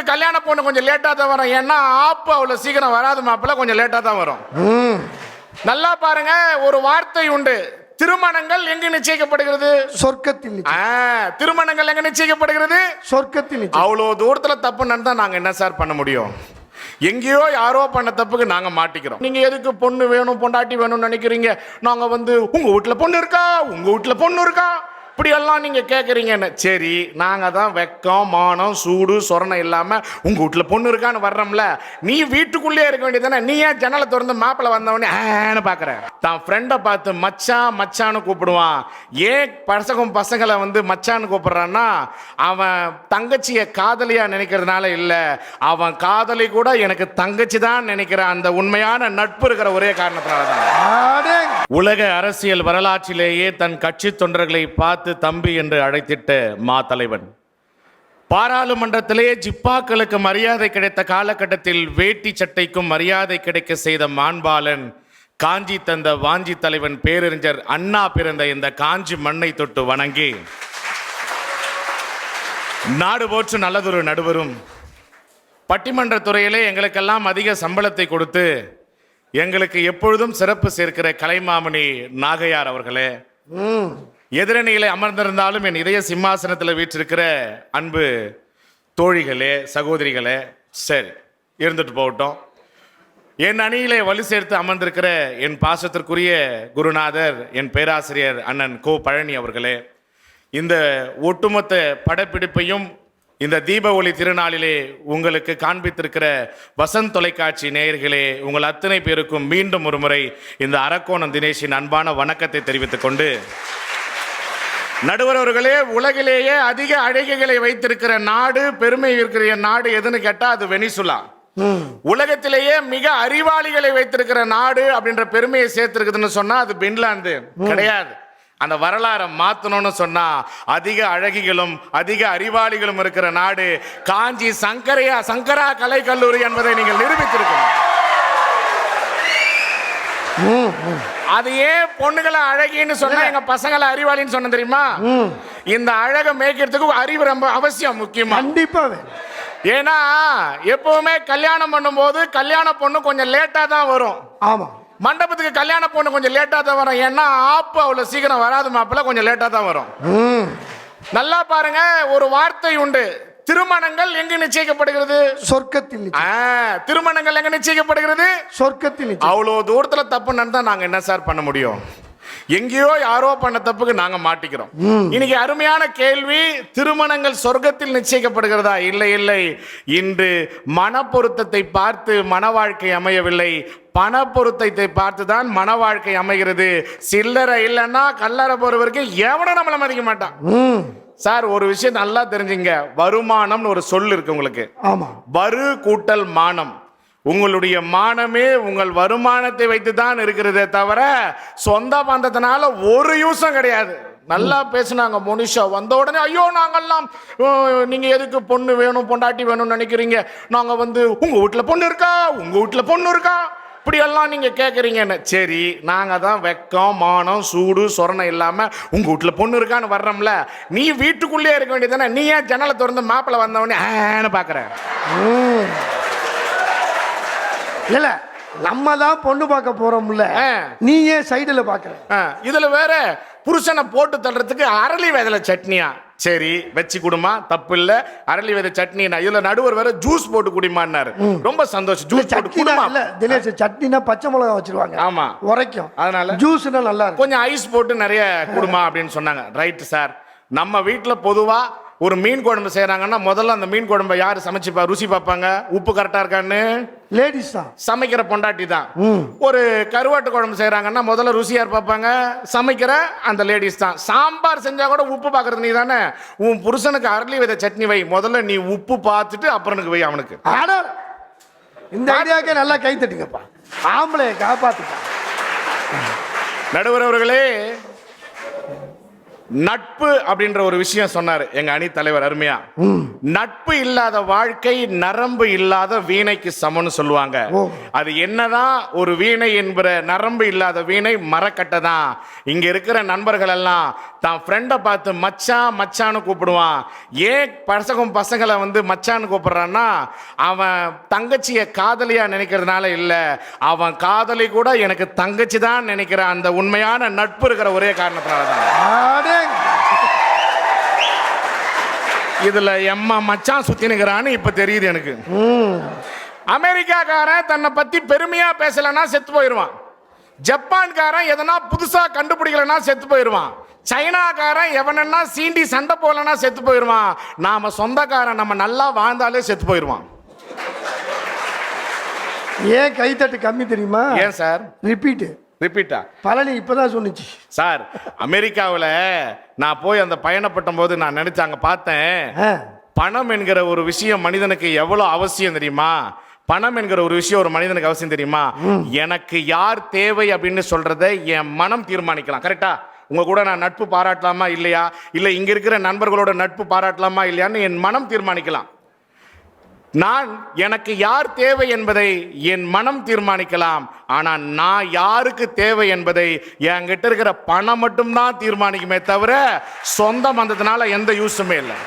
மண்டபத்துக்கு கல்யாண பொண்ணு கொஞ்சம் லேட்டாக தான் வரும். ஏன்னா ஆப்பு அவ்வளோ சீக்கிரம் வராது மாப்பிள்ள கொஞ்சம் லேட்டாக தான் வரும். ம். நல்லா பாருங்க ஒரு வார்த்தை உண்டு. திருமணங்கள் எங்கு நிச்சயிக்கப்படுகிறது? சொர்க்கத்தில் திருமணங்கள் எங்க நிச்சயிக்கப்படுகிறது? சொர்க்கத்தில். அவ்வளோ தூரத்துல தப்பு நடந்தா நாங்க என்ன சார் பண்ண முடியும்? எங்கேயோ யாரோ பண்ண தப்புக்கு நாங்க மாட்டிக்கிறோம். நீங்க எதுக்கு பொண்ணு வேணும் பொண்டாட்டி வேணும்னு நினைக்கிறீங்க? நாங்க வந்து உங்க வீட்டுல பொண்ணு இருக்கா? உங்க வீட்டுல பொண்ணு இருக்கா? அப்படியெல்லாம் நீங்கள் கேட்குறீங்கன்னு சரி நாங்கள் தான் வெக்கம் மானம் சூடு சொரணம் இல்லாமல் உங்கள் வீட்டில் பொண்ணு இருக்கான்னு வர்றோம்ல நீ வீட்டுக்குள்ளேயே இருக்க வேண்டியதானே நீ ஏன் ஜன்னலை திறந்து மாப்பிள்ள வந்தவனே ஏன்னு பார்க்குற தான் ஃப்ரெண்டை பார்த்து மச்சான் மச்சான்னு கூப்பிடுவான். ஏன் பசங்க பசங்களை வந்து மச்சான்னு கூப்பிடுறான்னா அவன் தங்கச்சியை காதலியாக நினைக்கிறதுனால இல்லை அவன் காதலி கூட எனக்கு தங்கச்சி தான் நினைக்கிற அந்த உண்மையான நட்பு இருக்கிற ஒரே காரணத்தினால தான் உலக அரசியல் வரலாற்றிலேயே தன் கட்சி தொண்டர்களை பார்த்து தம்பி என்று அழைத்திட்ட மா தலைவன். பாராளுமன்றத்திலே ஜிப்பாக்களுக்கு மரியாதை கிடைத்த காலகட்டத்தில் வேட்டி சட்டைக்கும் மரியாதை கிடைக்க செய்த மாண்பாளன் காஞ்சி தந்த வாஞ்சி தலைவன் பேரறிஞர் அண்ணா பிறந்த இந்த காஞ்சி மண்ணை தொட்டு வணங்கி. நாடு போற்று நல்லதொரு நடுவரும். பட்டிமன்ற துறையிலே எங்களுக்கெல்லாம் அதிக சம்பளத்தை கொடுத்து எங்களுக்கு எப்பொழுதும் சிறப்பு சேர்க்கிற கலைமாமணி நாகையார் அவர்களே. எதிரணியிலே அமர்ந்திருந்தாலும் என் இதய சிம்மாசனத்தில் வீற்றிருக்கிற அன்பு தோழிகளே சகோதரிகளே சரி இருந்துட்டு போகட்டும். என் அணியிலே வலு சேர்த்து அமர்ந்திருக்கிற என் பாசத்திற்குரிய குருநாதர் என் பேராசிரியர் அண்ணன் கோ பழனி அவர்களே இந்த ஒட்டுமொத்த படப்பிடிப்பையும் இந்த தீப ஒளி திருநாளிலே உங்களுக்கு காண்பித்திருக்கிற வசந்த் தொலைக்காட்சி நேயர்களே உங்கள் அத்தனை பேருக்கும் மீண்டும் ஒரு முறை இந்த அரக்கோணம் தினேஷின் அன்பான வணக்கத்தை தெரிவித்துக் கொண்டு நடுவர் அவர்களே உலகிலேயே அதிக அழகிகளை வைத்திருக்கிற நாடு பெருமை இருக்கிற நாடு எதுன்னு கேட்டா அது வெனிசுலா. உலகத்திலேயே மிக அறிவாளிகளை வைத்திருக்கிற நாடு அப்படின்ற பெருமையை சேர்த்திருக்குதுன்னு சொன்னா அது பின்லாந்து. கிடையாது. அந்த வரலாறை மாத்தணும்னு சொன்னா அதிக அழகிகளும் அதிக அறிவாளிகளும் இருக்கிற நாடு காஞ்சி சங்கரையா சங்கரா கலை கல்லூரி என்பதை நீங்கள் நிரூபித்திருக்கணும். அது ஏன் பொண்ணுகளை அழகின்னு சொன்னா எங்க பசங்களை அறிவாளின்னு சொன்ன தெரியுமா? இந்த அழகை மேய்க்கிறதுக்கு அறிவு ரொம்ப அவசியம் முக்கியமா. கண்டிப்பா ஏன்னா எப்பவுமே கல்யாணம் பண்ணும்போது கல்யாண பொண்ணு கொஞ்சம் லேட்டா தான் வரும். ஆமா. மண்டபத்துக்கு கல்யாண பொண்ணு கொஞ்சம் லேட்டா தான் வரும். ஏன்னா ஆப்பு அவ்வளோ சீக்கிரம் வராது மாப்பிள்ள கொஞ்சம் லேட்டா தான் வரும். ம். நல்லா பாருங்க ஒரு வார்த்தை உண்டு. திருமணங்கள் எங்கு நிச்சயிக்கப்படுகிறது? சொர்க்கத்தில் திருமணங்கள் எங்க நிச்சயிக்கப்படுகிறது? சொர்க்கத்தில். அவ்வளோ தூரத்துல தப்பு நடந்தா நாங்க என்ன சார் பண்ண முடியும்? எங்கேயோ யாரோ பண்ண தப்புக்கு நாங்க மாட்டிக்கிறோம். இன்னைக்கு அருமையான கேள்வி திருமணங்கள் சொர்க்கத்தில் நிச்சயிக்கப்படுகிறதா? இல்லை இல்லை. இன்று மன பொருத்தத்தை பார்த்து மன வாழ்க்கை அமையவில்லை. பண பொருத்தத்தை பார்த்து தான் மன வாழ்க்கை அமைகிறது. சில்லறை இல்லைன்னா கல்லறை போற வரைக்கும் எவனும் நம்மளை மதிக்க மாட்டான். சார் ஒரு விஷயம் நல்லா தெரிஞ்சுங்க. வருமானம்னு ஒரு சொல் இருக்கு உங்களுக்கு. ஆமா. வரு கூட்டல் மானம். உங்களுடைய மானமே உங்கள் வருமானத்தை வைத்து தான் இருக்கிறதே தவிர சொந்த பந்தத்தினால ஒரு யூஸும் கிடையாது. நல்லா பேசினாங்க மனுஷா வந்த உடனே ஐயோ நாங்கள்லாம் நீங்கள் நீங்க எதுக்கு பொண்ணு வேணும் பொண்டாட்டி வேணும்னு நினைக்கிறீங்க? நாங்க வந்து உங்க வீட்டுல பொண்ணு இருக்கா? உங்க வீட்டுல பொண்ணு இருக்கா? இப்படி எல்லாம் நீங்க கேக்குறீங்கன்னு. சரி நாங்க தான் வெக்கம் மானம் சூடு சொரணம் இல்லாம உங்க வீட்டுல பொண்ணு இருக்கான்னு வர்றோம்ல நீ வீட்டுக்குள்ளே இருக்க வேண்டியதானே நீ ஏன் ஜன்னலை திறந்து மாப்பிள்ள வந்தவனே ஆன்னு பார்க்குற ம். இல்ல நம்ம தான் பொண்ணு பார்க்க போறோம்ல. ஆ. நீ ஏன் சைடுல பாக்குற ஆ, இதுல வேற புருஷனை போட்டு தள்ளுறதுக்கு அரளி விதையில சட்னியா? சரி வச்சு குடுமா தப்பு இல்ல அரளி விதை சட்னி இதுல நடுவர் வேற ஜூஸ் போட்டு குடிமான்னாரு. ரொம்ப சந்தோஷம் ஜூஸ் போட்டு குடுமா? இல்ல தினேஷ் சட்னினா பச்சை மிளகா வச்சிருவாங்க. ஆமா. உரைக்கும். அதனால? ஜூஸ்னா நல்லா இருக்கும். கொஞ்சம் ஐஸ் போட்டு நிறைய குடுமா அப்படின்னு சொன்னாங்க. ரைட் சார் நம்ம வீட்டுல பொதுவா ஒரு மீன் குழம்பு செய்றாங்கன்னா முதல்ல அந்த மீன் குழம்பை யாரு சமைச்சுப்பா? ருசி பார்ப்பாங்க. உப்பு கரெக்டா இருக்கான்னு? லேடிஸ் தான் சமைக்கிற பொண்டாட்டி தான். ஒரு கருவாட்டு குழம்பு செய்றாங்கன்னா முதல்ல ருசி யார் பார்ப்பாங்க? சமைக்கிற அந்த லேடிஸ் தான். சாம்பார் செஞ்சா கூட உப்பு பார்க்கறது நீ தானே உன் புருஷனுக்கு அரளி வித சட்னி வை. முதல்ல நீ உப்பு பார்த்துட்டு அப்புறனுக்கு வை அவனுக்கு. ஆனா இந்த ஐடியாக்கே நல்லா கை தட்டுங்கப்பா. ஆம்பளைய காப்பாத்துப்பா நடுவர் அவர்களே நட்பு அப்படின்ற ஒரு விஷயம் சொன்னாரு எங்க அணி தலைவர் அருமையா. நட்பு இல்லாத வாழ்க்கை நரம்பு இல்லாத வீணைக்கு சமம்னு சொல்லுவாங்க. அது என்னதான் ஒரு வீணை என்கிற நரம்பு இல்லாத வீணை மரக்கட்டை தான் இங்க இருக்கிற நண்பர்கள் எல்லாம் தான் ஃப்ரெண்டை பார்த்து மச்சான் மச்சான்னு கூப்பிடுவான். ஏன் பசங்க பசங்களை வந்து மச்சான்னு கூப்பிடுறான்னா அவன் தங்கச்சியை காதலியா நினைக்கிறதுனால இல்ல. அவன் காதலி கூட எனக்கு தங்கச்சி தான் நினைக்கிற அந்த உண்மையான நட்பு இருக்கிற ஒரே காரணத்தினால தான். இதுல எம்மா மச்சான் சுத்தி நிக்கிறான்னு இப்ப தெரியுது எனக்கு. அமெரிக்காக்காரன் தன்னை பத்தி பெருமையா பேசலன்னா செத்து போயிடுவான் ஜப்பான்காரன் எதனா புதுசா கண்டுபிடிக்கலன்னா செத்து போயிடுவான் சைனாக்காரன் எவனன்னா சீண்டி சண்டை போடலன்னா செத்து போயிடுவான். நாம சொந்தக்காரன் நம்ம நல்லா வாழ்ந்தாலே செத்து போயிடுவான். ஏன் கைத்தட்டு கம்மி தெரியுமா? ஏன் சார்? ரிப்பீட்டு ரிப்பீட்டா பழனி இப்பதான் சொன்னுச்சு. சார் அமெரிக்காவில் நான் போய் அந்த பயணப்பட்ட போது நான் நினைச்சு அங்க பார்த்தேன். பணம் என்கிற ஒரு விஷயம் மனிதனுக்கு எவ்வளவு அவசியம் தெரியுமா? பணம் என்கிற ஒரு விஷயம் ஒரு மனிதனுக்கு அவசியம் தெரியுமா? எனக்கு யார் தேவை அப்படின்னு சொல்றத என் மனம் தீர்மானிக்கலாம். கரெக்டா உங்கள் கூட நான் நட்பு பாராட்டலாமா இல்லையா? இல்லை இங்கே இருக்கிற நண்பர்களோட நட்பு பாராட்டலாமா இல்லையான்னு என் மனம் தீர்மானிக்கலாம். நான் எனக்கு யார் தேவை என்பதை என் மனம் தீர்மானிக்கலாம். ஆனால் நான் யாருக்கு தேவை என்பதை என்கிட்ட இருக்கிற பணம் மட்டும்தான் தீர்மானிக்குமே தவிர சொந்தம் வந்ததுனால எந்த யூஸுமே இல்லை.